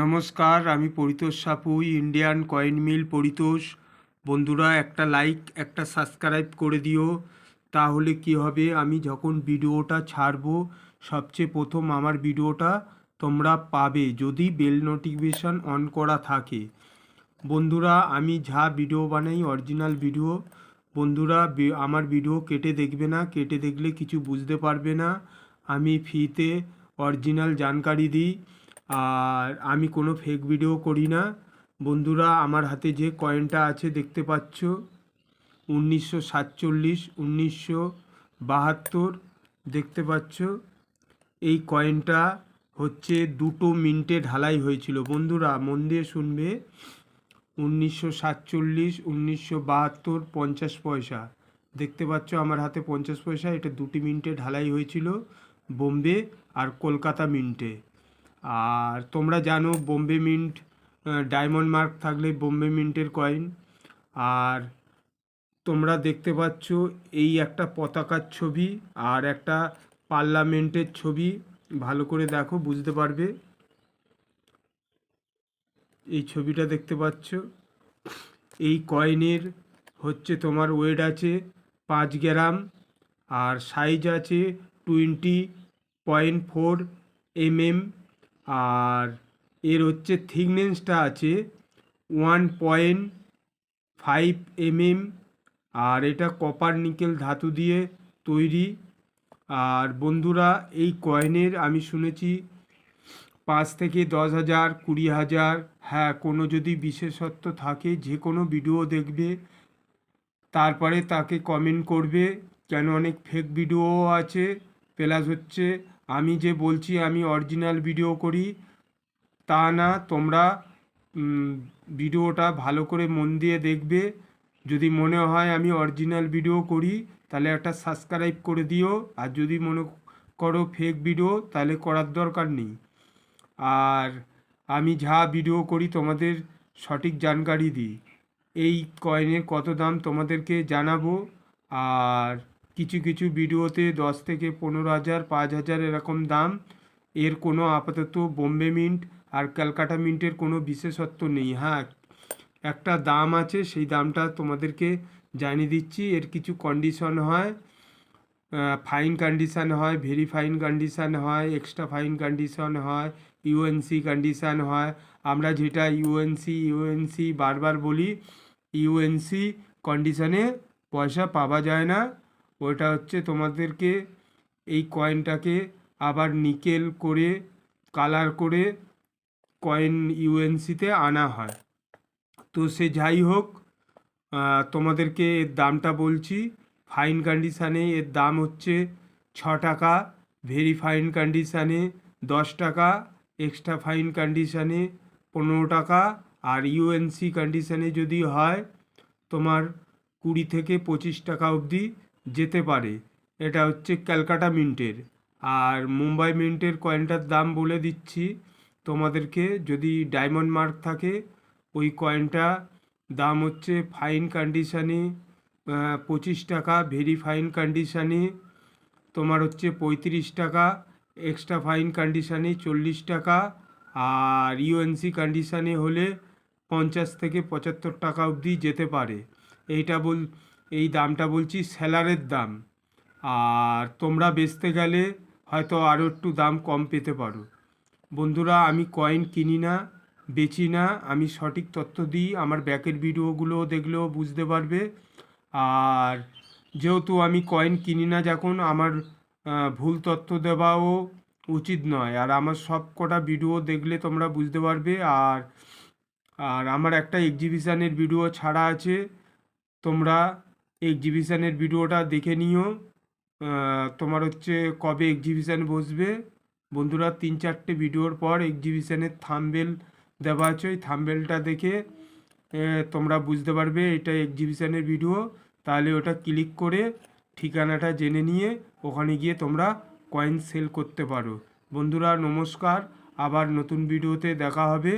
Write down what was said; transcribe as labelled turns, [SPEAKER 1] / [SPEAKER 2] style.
[SPEAKER 1] নমস্কার, আমি Paritosh Sapui Indian coin mill Paritosh. বন্ধুরা, একটা লাইক, একটা সাবস্ক্রাইব করে দিও, তাহলে কি হবে? আমি যখন ভিডিওটা ছাড়বো, সবচেয়ে প্রথম আমার ভিডিওটা তোমরা পাবে, যদি বেল নোটিফিকেশান অন করা থাকে। বন্ধুরা, আমি যা ভিডিও বানাই, অরিজিনাল ভিডিও, বন্ধুরা আমার ভিডিও কেটে দেখবে না, কেটে দেখলে কিছু বুঝতে পারবে না। আমি ফ্রিতে অরিজিনাল জানকারি দিই। আর আমি কোনো ফেক ভিডিও করি না। বন্ধুরা, আমার হাতে যে কয়েনটা আছে, দেখতে পাচ্ছ? উনিশশো সাতচল্লিশ, উনিশশো বাহাত্তর, দেখতে পাচ্ছ? এই কয়েনটা হচ্ছে দুটো মিনিটে ঢালাই হয়েছিল। বন্ধুরা, মন দিয়ে শুনবে। উনিশশো সাতচল্লিশ, উনিশশো বাহাত্তর, পঞ্চাশ পয়সা। দেখতে পাচ্ছ আমার হাতে পঞ্চাশ পয়সা, এটা দুটি মিনিটে ঢালাই হয়েছিল বোম্বে আর কলকাতা মিন্টে আর তোমরা জানো বোম্বে মিন্ট ডায়মন্ড মার্ক থাকলে বোম্বে মিন্টের কয়েন। আর তোমরা দেখতে পাচ্ছ এই একটা পতাকার ছবি আর একটা পার্লামেন্টের ছবি। ভালো করে দেখো, বুঝতে পারবে। এই ছবিটা দেখতে পাচ্ছ। এই কয়েনের হচ্ছে তোমার ওয়েট আছে পাঁচ গ্রাম আর সাইজ আছে টোয়েন্টি পয়েন্ট ফোর এমএম আর এর হচ্ছে থিকনেসটা আছে ওয়ান পয়েন্ট ফাইভ এমএম, আর এটা কপার নিকেল ধাতু দিয়ে তৈরি। আর বন্ধুরা, এই কয়েনের আমি শুনেছি পাঁচ থেকে দশ হাজার, কুড়ি হাজার হ্যাঁ কোনো যদি বিশেষত্ব থাকে, যে কোনো ভিডিও দেখবে, তারপরে তাকে কমেন্ট করবে, কেন অনেক ফেক ভিডিও আছে প্লাস হচ্ছে আমি যে বলছি, আমি অরিজিনাল ভিডিও করি, তা না, তোমরা ভিডিওটা ভালো করে মন দিয়ে দেখবে। যদি মনে হয় আমি অরিজিনাল ভিডিও করি, তাহলে একটা সাবস্ক্রাইব করে দিও। আর যদি মনে করো ফেক ভিডিও তাহলে করার দরকার নেই। আর আমি যা ভিডিও করি, তোমাদের সঠিক জানকারি দিই। এই কয়েনের কত দাম তোমাদেরকে জানাব। আর কিছু কিছু ভিডিওতে দশ থেকে পনেরো হাজার, পাঁচ হাজার এরকম দাম। এর কোনো আপাতত বোম্বে মিন্ট আর ক্যালকাটা মিন্টের কোনো বিশেষত্ব নেই। হ্যাঁ একটা দাম আছে, সেই দামটা তোমাদেরকে জানিয়ে দিচ্ছি। এর কিছু কন্ডিশন হয়। ফাইন কন্ডিশান হয় ভেরি ফাইন কন্ডিশান হয় এক্সট্রা ফাইন কন্ডিশন হয় ইউএনসি কন্ডিশান হয়। আমরা যেটা ইউএনসি ইউএনসি বারবার বলি ইউএনসি কন্ডিশনে পয়সা পাওয়া যায় না। ওটা হচ্ছে তোমাদেরকে এই কয়েনটাকে আবার নিকেল করে কালার করে কয়েন ইউএনসিতে আনা হয়। তো সে যাই হোক তোমাদেরকে এর দামটা বলছি। ফাইন কন্ডিশানে এর দাম হচ্ছে ছ টাকা। ভেরি ফাইন কন্ডিশানে দশ টাকা। এক্সট্রা ফাইন কন্ডিশানে পনেরো টাকা। আর ইউএনসি কন্ডিশানে যদি হয় তোমার কুড়ি থেকে পঁচিশ টাকা অবধি। যেতে পারে। এটা হচ্ছে ক্যালকাটা মিন্টের। আর মুম্বাই মিন্টের কয়েনটার দাম বলে দিচ্ছি। তোমাদেরকে যদি ডায়মন্ড মার্ক থাকে, ওই কয়েনটা দাম হচ্ছে ফাইন কন্ডিশানে পঁচিশ টাকা, ভেরি ফাইন কন্ডিশানে, তোমার হচ্ছে পঁয়ত্রিশ টাকা, এক্সট্রা ফাইন কন্ডিশানে চল্লিশ টাকা, আর ইউএনসি কন্ডিশানে হলে পঞ্চাশ থেকে পঁচাত্তর টাকা অবধি যেতে পারে। এইটা বল এই দামটা বলছি স্যালারের দাম। আর তোমরা বেচতে গেলে হয়তো আরও একটু দাম কম পেতে পারো। বন্ধুরা, আমি কয়েন কিনি না, বেচি না, আমি সঠিক তথ্য দিই, আমার ব্যাকের ভিডিওগুলো দেখলেও বুঝতে পারবে। আর যেহেতু আমি কয়েন কিনি না, যখন আমার ভুল তথ্য দেওয়াও উচিত নয়। আর আমার সব কটা ভিডিও দেখলে তোমরা বুঝতে পারবে। আর আর আমার একটা এক্সিবিশানের ভিডিও ছাড়া আছে। তোমরা এক্সিবিশানের ভিডিওটা দেখে নিও। তোমার হচ্ছে কবে এক্সিবিশান বসবে? বন্ধুরা, তিন চারটে ভিডিওর পর এক্সিবিশানের থাম্বেল দেওয়া আছে। ওই থাম্বেলটা দেখে তোমরা বুঝতে পারবে এটা এক্সিবিশানের ভিডিও তাহলে ওটা ক্লিক করে ঠিকানাটা জেনে নিয়ে ওখানে গিয়ে তোমরা কয়েন সেল করতে পারো। বন্ধুরা, নমস্কার। আবার নতুন ভিডিওতে দেখা হবে।